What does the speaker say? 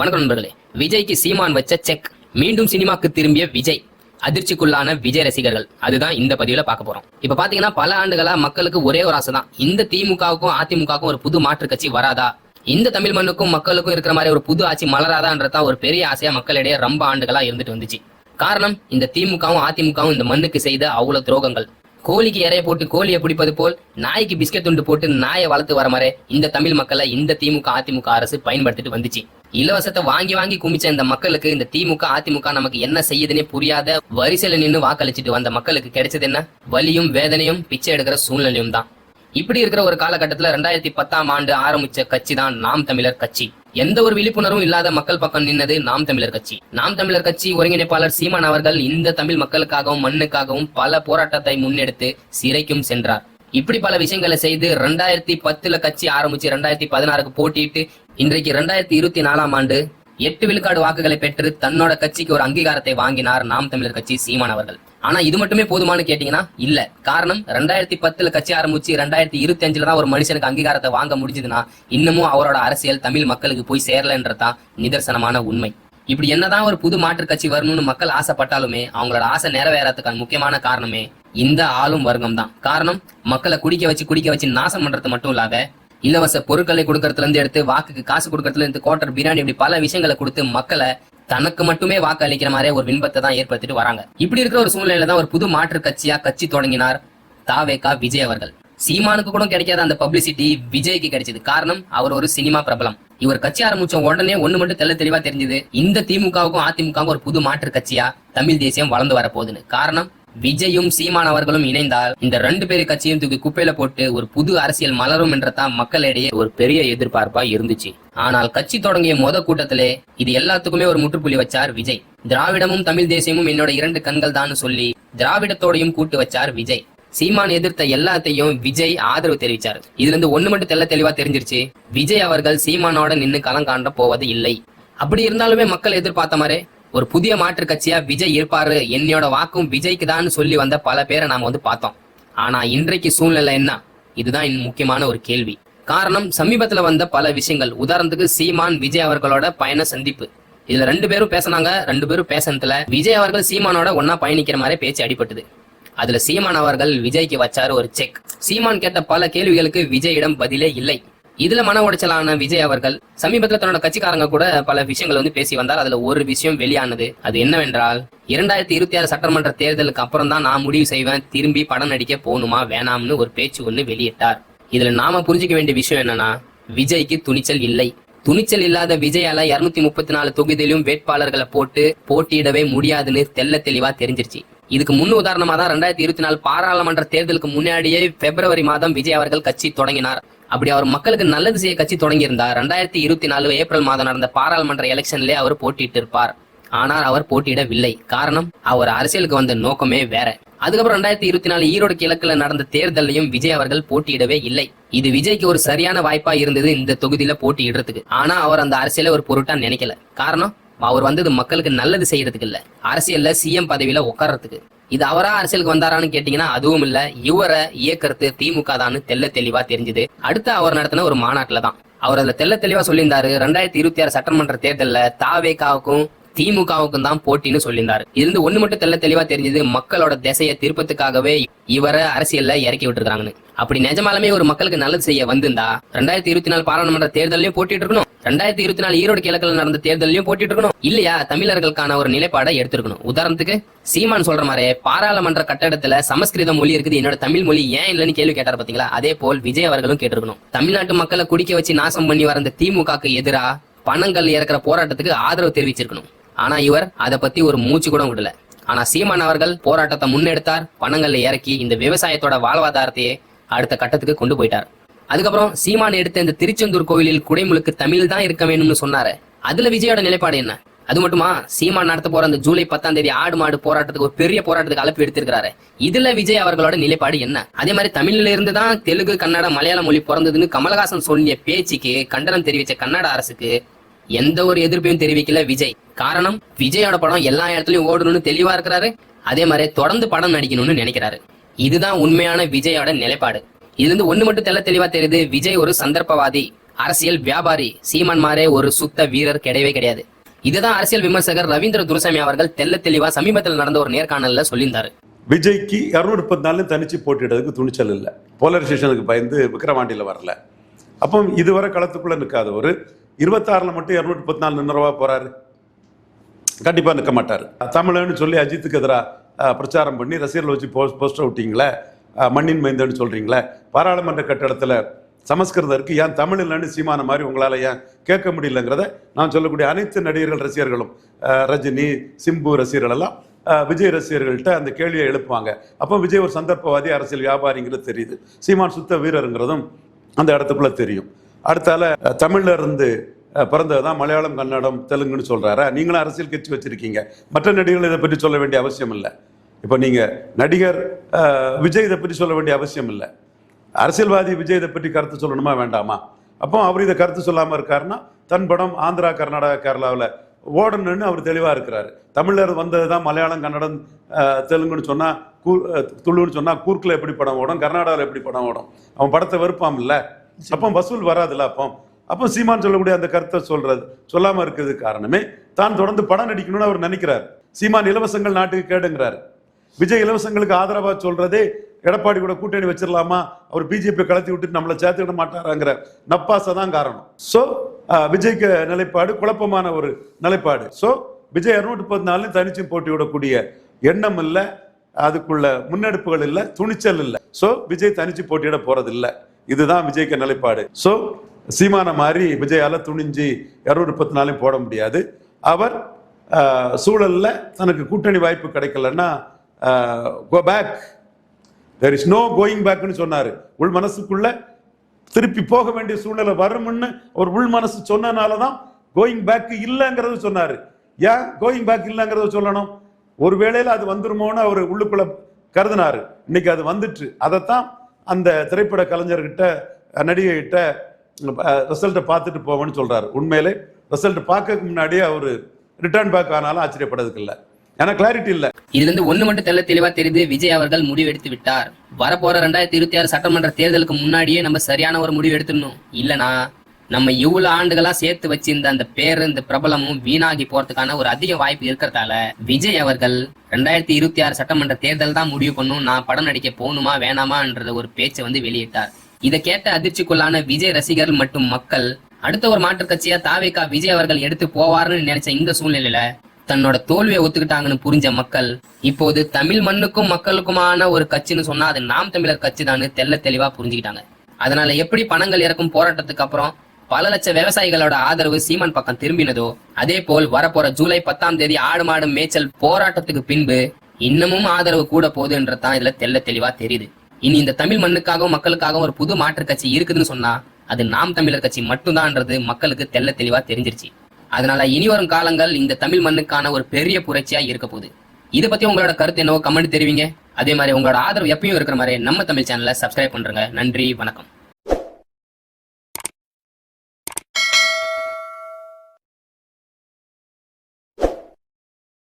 வணக்கம் நண்பர்களே. விஜய்க்கு சீமான் வச்ச செக் மீண்டும் சினிமாக்கு திரும்பிய விஜய். அதிர்ச்சிக்குள்ளான விஜய் ரசிகர்கள். அதுதான் இந்த பதிவுல பார்க்க போறோம். இப்ப பாத்தீங்கன்னா பல ஆண்டுகளா மக்களுக்கு ஒரே ஒரு ஆசை தான் இந்த திமுகவுக்கும் அதிமுகவுக்கும் ஒரு புது மாற்று கட்சி வராதா? இந்த தமிழ் மண்ணுக்கும் மக்களுக்கும் இருக்கிற மாதிரி ஒரு புது ஆட்சி மலராதான்றதா ஒரு பெரிய ஆசையா மக்களிடையே ரொம்ப ஆண்டுகளா இருந்துட்டு வந்துச்சு. காரணம் இந்த திமுகவும் அதிமுகவும் இந்த மண்ணுக்கு செய்த அவ்வளவு துரோகங்கள். கோழிக்கு இறைய போட்டு கோழியை பிடிப்பது போல் நாய்க்கு பிஸ்கட் துண்டு போட்டு நாயை வளர்த்து வர மாதிரி இந்த தமிழ் மக்களை இந்த திமுக அதிமுக அரசு பயன்படுத்திட்டு வந்துச்சு. இலவசத்தை வாங்கி வாங்கி குமிச்ச இந்த மக்களுக்கு இந்த திமுக அதிமுக நமக்கு என்ன செய்யுதுன்னே புரியாத வரிசையில நின்று வாக்களிச்சுட்டு வந்த மக்களுக்கு கிடைச்சது என்ன? வலியும் வேதனையும் பிச்சை எடுக்கிற சூழ்நிலையும் தான். இப்படி இருக்கிற ஒரு காலகட்டத்துல ரெண்டாயிரத்தி பத்தாம் ஆண்டு ஆரம்பிச்ச கட்சி தான் நாம் தமிழர் கட்சி. எந்த ஒரு விழிப்புணர்வும் இல்லாத மக்கள் பக்கம் நின்னது நாம் தமிழர் கட்சி. நாம் தமிழர் கட்சி ஒருங்கிணைப்பாளர் சீமான் அவர்கள் இந்த தமிழ் மக்களுக்காகவும் மண்ணுக்காகவும் பல போராட்டத்தை முன்னெடுத்து சிறைக்கும் சென்றார். இப்படி பல விஷயங்களை செய்து ரெண்டாயிரத்தி பத்துல கட்சி ஆரம்பிச்சு ரெண்டாயிரத்தி பதினாறுக்கு போட்டியிட்டு இன்றைக்கு ரெண்டாயிரத்தி இருபத்தி நாலாம் ஆண்டு எட்டு விழுக்காடு வாக்குகளை பெற்று தன்னோட கட்சிக்கு ஒரு அங்கீகாரத்தை வாங்கினார் நாம் தமிழர் கட்சி சீமான் அவர்கள். ஆனா இது மட்டுமே போதுமானு கேட்டீங்கன்னா இல்ல. காரணம் ரெண்டாயிரத்தி பத்துல கட்சி ஆரம்பிச்சு ரெண்டாயிரத்தி இருபத்தி அஞ்சுல தான் ஒரு மனுஷனுக்கு அங்கீகாரத்தை வாங்க முடிஞ்சதுன்னா இன்னமும் அவரோட அரசியல் தமிழ் மக்களுக்கு போய் சேரலன்றதான் நிதர்சனமான உண்மை. இப்படி என்னதான் ஒரு புது மாற்று கட்சி வரணும்னு மக்கள் ஆசைப்பட்டாலுமே அவங்களோட ஆசை நிறைவேறதுக்கான முக்கியமான காரணமே இந்த ஆளும் வர்க்கம் தான் காரணம் மக்களை குடிக்க வச்சு குடிக்க வச்சு நாசம் பண்றது மட்டும் இல்லாத இலவச பொருட்களை கொடுக்கறதுல இருந்து எடுத்து வாக்குக்கு காசு கொடுக்கறதுல இருந்து கோட்டர் பிரியாணி இப்படி பல விஷயங்களை கொடுத்து மக்களை தனக்கு மட்டுமே வாக்கு அளிக்கிற மாதிரி ஒரு விண்பத்தை தான் ஏற்படுத்திட்டு வராங்க. இப்படி இருக்கிற ஒரு சூழ்நிலையில தான் ஒரு புது மாற்று கட்சியா கட்சி தொடங்கினார் தாவேகா விஜய் அவர்கள். சீமானுக்கு கூட கிடைக்காத அந்த பப்ளிசிட்டி விஜய்க்கு கிடைச்சது. காரணம் அவர் ஒரு சினிமா பிரபலம். இவர் கட்சி ஆரம்பிச்ச உடனே ஒண்ணு மட்டும் தெள்ள தெளிவா தெரிஞ்சது. இந்த திமுகவுக்கும் அதிமுகவுக்கும் ஒரு புது மாற்று கட்சியா தமிழ் தேசியம் வளர்ந்து வரப்போகுதுன்னு. காரணம் விஜயும் சீமான் அவர்களும் இணைந்தால் இந்த ரெண்டு பேரு கட்சியும் தூக்கி குப்பையில போட்டு ஒரு புது அரசியல் மலரும் என்றதான் மக்களிடையே ஒரு பெரிய எதிர்பார்ப்பா இருந்துச்சு. ஆனால் கட்சி தொடங்கிய மொத கூட்டத்திலே இது எல்லாத்துக்குமே ஒரு முற்றுப்புள்ளி வச்சார் விஜய். திராவிடமும் தமிழ் தேசியமும் என்னோட இரண்டு கண்கள் தான் சொல்லி திராவிடத்தோடையும் கூட்டு வச்சார் விஜய். சீமான் எதிர்த்த எல்லாத்தையும் விஜய் ஆதரவு தெரிவிச்சார். இதுல இருந்து ஒண்ணு மட்டும் தெல்ல தெளிவா தெரிஞ்சிருச்சு. விஜய் அவர்கள் சீமானோட நின்னு களம் காண்ட போவது இல்லை. அப்படி இருந்தாலுமே மக்கள் எதிர்பார்த்த மாதிரி ஒரு புதிய மாற்று கட்சியா விஜய் இருப்பாரு. என்னையோட வாக்கும் விஜய்க்கு தான் சொல்லி வந்த பல பேரை நாம வந்து பார்த்தோம். ஆனா இன்றைக்கு சூழ்நிலை என்ன? இதுதான் முக்கியமான ஒரு கேள்வி. காரணம் சமீபத்துல வந்த பல விஷயங்கள். உதாரணத்துக்கு சீமான் விஜய் அவர்களோட பயண சந்திப்பு. இதுல ரெண்டு பேரும் பேசினாங்க ரெண்டு பேரும் பேசினதுல விஜய் அவர்கள் சீமானோட ஒன்னா பயணிக்கிற மாதிரி பேச்சு அடிபட்டது. அதுல சீமான் அவர்கள் விஜய்க்கு வச்சாரு ஒரு செக் சீமான் கேட்ட பல கேள்விகளுக்கு விஜயிடம் பதிலே இல்லை. இதுல மன உடைச்சலான விஜய் அவர்கள் சமீபத்துல தன்னோட கட்சிக்காரங்க கூட பல விஷயங்கள் வந்து பேசி வந்தார். அதுல ஒரு விஷயம் வெளியானது. அது என்னவென்றால் இரண்டாயிரத்தி இருபத்தி ஆறு சட்டமன்ற தேர்தலுக்கு அப்புறம் தான் நான் முடிவு செய்வேன். திரும்பி படம் நடிக்க போகணுமா வேணாம்னு ஒரு பேச்சு ஒண்ணு வெளியிட்டார். இதுல நாம புரிஞ்சுக்க வேண்டிய விஷயம் என்னன்னா விஜய்க்கு துணிச்சல் இல்லை. துணிச்சல் இல்லாத விஜயால இருநூத்தி முப்பத்தி நாலு தொகுதியிலும் வேட்பாளர்களை போட்டு போட்டியிடவே முடியாதுன்னு தெள்ள தெளிவா தெரிஞ்சிருச்சு. இதுக்கு முன் உதாரணமா தான் ரெண்டாயிரத்தி இருபத்தி நாலு பாராளுமன்ற தேர்தலுக்கு முன்னாடியே பிப்ரவரி மாதம் விஜய் அவர்கள் கட்சி தொடங்கினார். அப்படி அவர் மக்களுக்கு நல்லது செய்ய கட்சி தொடங்கியிருந்தார். ரெண்டாயிரத்தி இருபத்தி நாலு ஏப்ரல் மாதம் நடந்த பாராளுமன்ற எலெக்ஷன்ல அவர் போட்டியிட்டு இருப்பார். ஆனால் அவர் போட்டியிடவில்லை. காரணம் அவர் அரசியலுக்கு வந்த நோக்கமே வேற. அதுக்கப்புறம் ரெண்டாயிரத்தி இருபத்தி நாலு ஈரோடு கிழக்குல நடந்த தேர்தலையும் விஜய் அவர்கள் போட்டியிடவே இல்லை. இது விஜய்க்கு ஒரு சரியான வாய்ப்பா இருந்தது இந்த தொகுதியில போட்டியிடுறதுக்கு. ஆனா அவர் அந்த அரசியல ஒரு பொருட்டா நினைக்கல. காரணம் அவர் வந்தது மக்களுக்கு நல்லது செய்யறதுக்கு இல்ல. அரசியல்ல சிஎம் பதவியில உட்கார்றதுக்கு இது அவரா அரசியலுக்கு வந்தாரான்னு கேட்டீங்கன்னா அதுவும் இல்ல. இவரை இயக்கறது திமுக தான்னு தெல்ல தெளிவா தெரிஞ்சது. அடுத்து அவர் நடத்தின ஒரு மாநாட்டுல தான் அவர் அதுல தெல்ல தெளிவா சொல்லியிருந்தாரு. ரெண்டாயிரத்தி இருபத்தி ஆறு சட்டமன்ற தேர்தலில் தாவேகாவுக்கும் திமுகவுக்கும் தான் போட்டின்னு சொல்லியிருந்தார். இருந்து ஒண்ணு மட்டும் தெல்ல தெளிவா தெரிஞ்சது மக்களோட திசையை திருப்பத்துக்காகவே இவரை அரசியல்ல இறக்கி விட்டுருக்காங்கன்னு அப்படி நிஜமாலுமே ஒரு மக்களுக்கு நல்லது செய்ய வந்திருந்தா ரெண்டாயிரத்தி இருபத்தி நாலு பாராளுமன்ற தேர்தலையும் போட்டிட்டு இருக்கணும். ரெண்டாயிரத்தி இருபத்தி நாலு ஈரோடு கிழக்கில் நடந்த தேர்தலையும் போட்டிட்டு இருக்கணும். இல்லையா தமிழர்களுக்கான ஒரு நிலைப்பாடை எடுத்திருக்கணும். உதாரணத்துக்கு சீமான் சொல்ற மாதிரி பாராளுமன்ற கட்டடத்துல சமஸ்கிருத மொழி இருக்குது என்னோட தமிழ் மொழி ஏன் இல்லைன்னு கேள்வி கேட்டார் பாத்தீங்களா? அதே போல் விஜய் அவர்களும் கேட்டிருக்கணும். தமிழ்நாட்டு மக்களை குடிக்க வச்சு நாசம் பண்ணி வர திமுகக்கு எதிரா பணங்கள் இறக்குற போராட்டத்துக்கு ஆதரவு தெரிவிச்சிருக்கணும். ஆனா இவர் அதை பத்தி ஒரு மூச்சு கூட விடல. ஆனா சீமான் அவர்கள் போராட்டத்தை முன்னெடுத்தார் பணங்கள்ல இறக்கி இந்த விவசாயத்தோட வாழ்வாதாரத்தையே அடுத்த கட்டத்துக்கு கொண்டு போயிட்டார். அதுக்கப்புறம் சீமான் எடுத்த இந்த திருச்செந்தூர் கோவிலில் குடைமுழுக்கு தமிழ் தான் இருக்க வேணும்னு சொன்னாரு. அதுல விஜயோட நிலைப்பாடு என்ன? அது மட்டுமா? சீமான் நடத்த போற அந்த ஜூலை பத்தாம் தேதி ஆடு மாடு போராட்டத்துக்கு ஒரு பெரிய போராட்டத்துக்கு அழைப்பு எடுத்திருக்காரு இதுல விஜய் அவர்களோட நிலைப்பாடு என்ன? அதே மாதிரி தமிழ்ல இருந்து தான் தெலுங்கு கன்னட மலையாள மொழி பிறந்ததுன்னு கமலஹாசன் சொல்லிய பேச்சுக்கு கண்டனம் தெரிவிச்ச கன்னட அரசுக்கு எந்த ஒரு எதிர்ப்பையும் தெரிவிக்கல விஜய். காரணம் விஜயோட படம் எல்லா இடத்துலயும் ஓடணும்னு தெளிவா இருக்கிறாரு. அதே மாதிரி தொடர்ந்து படம் நடிக்கணும்னு நினைக்கிறாரு. இதுதான் உண்மையான விஜயோட நிலைப்பாடு. இதுல இருந்து ஒண்ணு மட்டும் தெள்ள தெளிவா தெரியுது விஜய் ஒரு சந்தர்ப்பவாதி அரசியல் வியாபாரி சீமான் மாரே ஒரு சுத்த வீரர் கிடையவே கிடையாது. இதுதான் அரசியல் விமர்சகர் ரவீந்திர துரசாமி அவர்கள் தெல்ல தெளிவா சமீபத்தில் நடந்த ஒரு நேர்காணல்ல சொல்லியிருந்தாரு. விஜய்க்கு இரநூறு முப்பத்தி நாலு தனிச்சு போட்டிடுறதுக்கு துணிச்சல் இல்லை. போலரைசேஷனுக்கு பயந்து விக்ரவாண்டியில் வரல. அப்போ இதுவரை களத்துக்குள்ள நிற்காதவர் இருபத்தாறில் மட்டும் இரநூத்தி முப்பத்தி நாலு நின்றவா போகிறாரு கண்டிப்பாக நிற்க மாட்டார். தமிழன்னு சொல்லி அஜித்துக்கு எதிராக பிரச்சாரம் பண்ணி ரசிகர்கள் வச்சு போஸ்ட் போஸ்டர் விட்டிங்களே மண்ணின் மைந்தன்னு சொல்கிறீங்களே பாராளுமன்ற கட்டடத்தில் சமஸ்கிருதம் இருக்குது ஏன் தமிழ் இல்லைன்னு சீமான மாதிரி உங்களால் ஏன் கேட்க முடியலங்கிறத நான் சொல்லக்கூடிய அனைத்து நடிகர்கள் ரசிகர்களும் ரஜினி சிம்பு ரசிகர்கள் எல்லாம் விஜய் ரசிகர்கள்ட்ட அந்த கேள்வியை எழுப்புவாங்க. அப்போ விஜய் ஒரு சந்தர்ப்பவாதி அரசியல் வியாபாரிங்கிறது தெரியுது. சீமான் சுத்த வீரருங்கிறதும் அந்த இடத்துக்குள்ளே தெரியும். அடுத்தால தமிழ்ல இருந்து அஹ், பிறந்ததுதான் மலையாளம் கன்னடம் தெலுங்குன்னு சொல்றாரு. நீங்களும் அரசியல் கட்சி வச்சிருக்கீங்க. மற்ற நடிகர்கள் இதை பற்றி சொல்ல வேண்டிய அவசியம் இல்லை. இப்போ நீங்க நடிகர் விஜய் இதை பற்றி சொல்ல வேண்டிய அவசியம் இல்லை. அரசியல்வாதி விஜய் இதை பற்றி கருத்து சொல்லணுமா வேண்டாமா? அப்போ அவர் இதை கருத்து சொல்லாமல் இருக்காருன்னா தன் படம் ஆந்திரா கர்நாடகா கேரளாவில் ஓடணும்னு அவர் தெளிவாக இருக்கிறாரு. தமிழர் வந்தது தான் மலையாளம் கன்னடம் தெலுங்குன்னு சொன்னால் கூ துளுன்னு சொன்னால் கூர்க்கில் எப்படி படம் ஓடும் கர்நாடகாவில் எப்படி படம் ஓடும்? அவன் படத்தை வெறுப்பான் இல்லை? அப்போ வசூல் வராதுல்ல அப்போ? அப்போ சீமான் சொல்லக்கூடிய அந்த கருத்தை சொல்றது. சொல்லாம இருக்கிறது காரணமே தான் தொடர்ந்து படம் நடிக்கணும்னு அவர் நினைக்கிறார். சீமான் இலவசங்கள் நாட்டுக்கு கேடுங்கிறார். விஜய் இலவசங்களுக்கு ஆதரவா சொல்றதே எடப்பாடி கூட கூட்டணி வச்சிடலாமா அவர் பிஜேபி கலத்தி விட்டு நம்மளை சேர்த்துக்கிட மாட்டாராங்கிற நப்பாசை தான் காரணம். ஸோ விஜய்க்கு நிலைப்பாடு குழப்பமான ஒரு நிலைப்பாடு. ஸோ விஜய் இரநூத்தி நாலு தனிச்சு போட்டி விடக்கூடிய எண்ணம் இல்லை. அதுக்குள்ள முன்னெடுப்புகள் இல்லை துணிச்சல் இல்லை. ஸோ விஜய் தனிச்சு போட்டியிட போறது இல்லை இதுதான் விஜய்க்கு நிலைப்பாடு. ஸோ சீமான மாதிரி விஜயால துணிஞ்சு இரநூறு முப்பத்தி நாளையும் போட முடியாது. அவர் சூழலில் தனக்கு கூட்டணி வாய்ப்பு கிடைக்கலன்னா go back there is no going பேக்னு சொன்னார். உள் மனசுக்குள்ள திருப்பி போக வேண்டிய சூழ்நிலை வரும்னு ஒரு உள் மனசு சொன்னனால தான் கோயிங் பேக் இல்லைங்கிறது சொன்னார். ஏன் கோயிங் பேக் இல்லைங்கிறத சொல்லணும்? ஒரு வேளையில் அது வந்துருமோன்னு அவர் உள்ளுக்குள்ள கருதினார். இன்னைக்கு அது வந்துட்டு அதைத்தான் அந்த திரைப்பட கலைஞர்கிட்ட நடிகைகிட்ட ரிசல்ட்டை பார்த்துட்டு போவேன்னு சொல்கிறார் உண்மையிலே ரிசல்ட் பார்க்கறதுக்கு முன்னாடியே அவர் ரிட்டர்ன் பேக் ஆனாலும் ஆச்சரியப்படுறதுக்கு இல்லை ஏன்னா கிளாரிட்டி இல்லை. இதுல இருந்து ஒண்ணு மட்டும் தெல்ல தெளிவா தெரியுது விஜய் அவர்கள் முடிவெடுத்து விட்டார். வரப்போற ரெண்டாயிரத்தி இருபத்தி ஆறு சட்டமன்ற தேர்தலுக்கு முன்னாடியே நம்ம சரியான ஒரு முடிவு எடுத்துடணும். இல்லனா நம்ம இவ்வளவு ஆண்டுகளா சேர்த்து வச்சிருந்த அந்த பேரு இந்த பிரபலமும் வீணாகி போறதுக்கான ஒரு அதிக வாய்ப்பு இருக்கிறதால விஜய் அவர்கள் ரெண்டாயிரத்தி இருபத்தி ஆறு சட்டமன்ற தேர்தல் தான் முடிவு பண்ணும் நான் படம் நடிக்க போகணுமா வேணாமான்ற ஒரு பேச்சை வந்து வெளியிட்டார். இதை கேட்ட அதிர்ச்சிக்குள்ளான விஜய் ரசிகர்கள் மற்றும் மக்கள் அடுத்த ஒரு மாற்றுக் கட்சியா தாவேக்கா விஜய் அவர்கள் எடுத்து போவார்னு நினைச்ச இந்த சூழ்நிலையில தன்னோட தோல்வியை ஒத்துக்கிட்டாங்கன்னு புரிஞ்ச மக்கள் இப்போது தமிழ் மண்ணுக்கும் மக்களுக்குமான ஒரு கட்சின்னு சொன்னா அது நாம் தமிழர் கட்சி தான் தெல்ல தெளிவா புரிஞ்சுக்கிட்டாங்க. அதனால எப்படி பணங்கள் இறக்கும் போராட்டத்துக்கு அப்புறம் பல லட்ச விவசாயிகளோட ஆதரவு சீமான் பக்கம் திரும்பினதோ அதே போல் வரப்போற ஜூலை பத்தாம் தேதி ஆடு மாடு மேய்ச்சல் போராட்டத்துக்கு பின்பு இன்னமும் ஆதரவு கூட போகுதுன்றதான் இதுல தெல்ல தெளிவா தெரியுது. இனி இந்த தமிழ் மண்ணுக்காகவும் மக்களுக்காகவும் ஒரு புது மாற்றுக் கட்சி இருக்குதுன்னு சொன்னா அது நாம் தமிழர் கட்சி மட்டும்தான்ன்றது மக்களுக்கு தெல்ல தெளிவா தெரிஞ்சிருச்சு. அதனால இனி வரும் காலங்கள் இந்த தமிழ் மண்ணுக்கான ஒரு பெரிய புரட்சியா இருக்க போகுது. இதை பத்தி உங்களோட கருத்து என்னவோ கமெண்ட் தெரிவிங்க. அதே மாதிரி உங்களோட ஆதரவு எப்பயும் இருக்கிற மாதிரி நம்ம தமிழ் சேனலை சப்ஸ்கிரைப் பண்றேங்க. நன்றி வணக்கம்.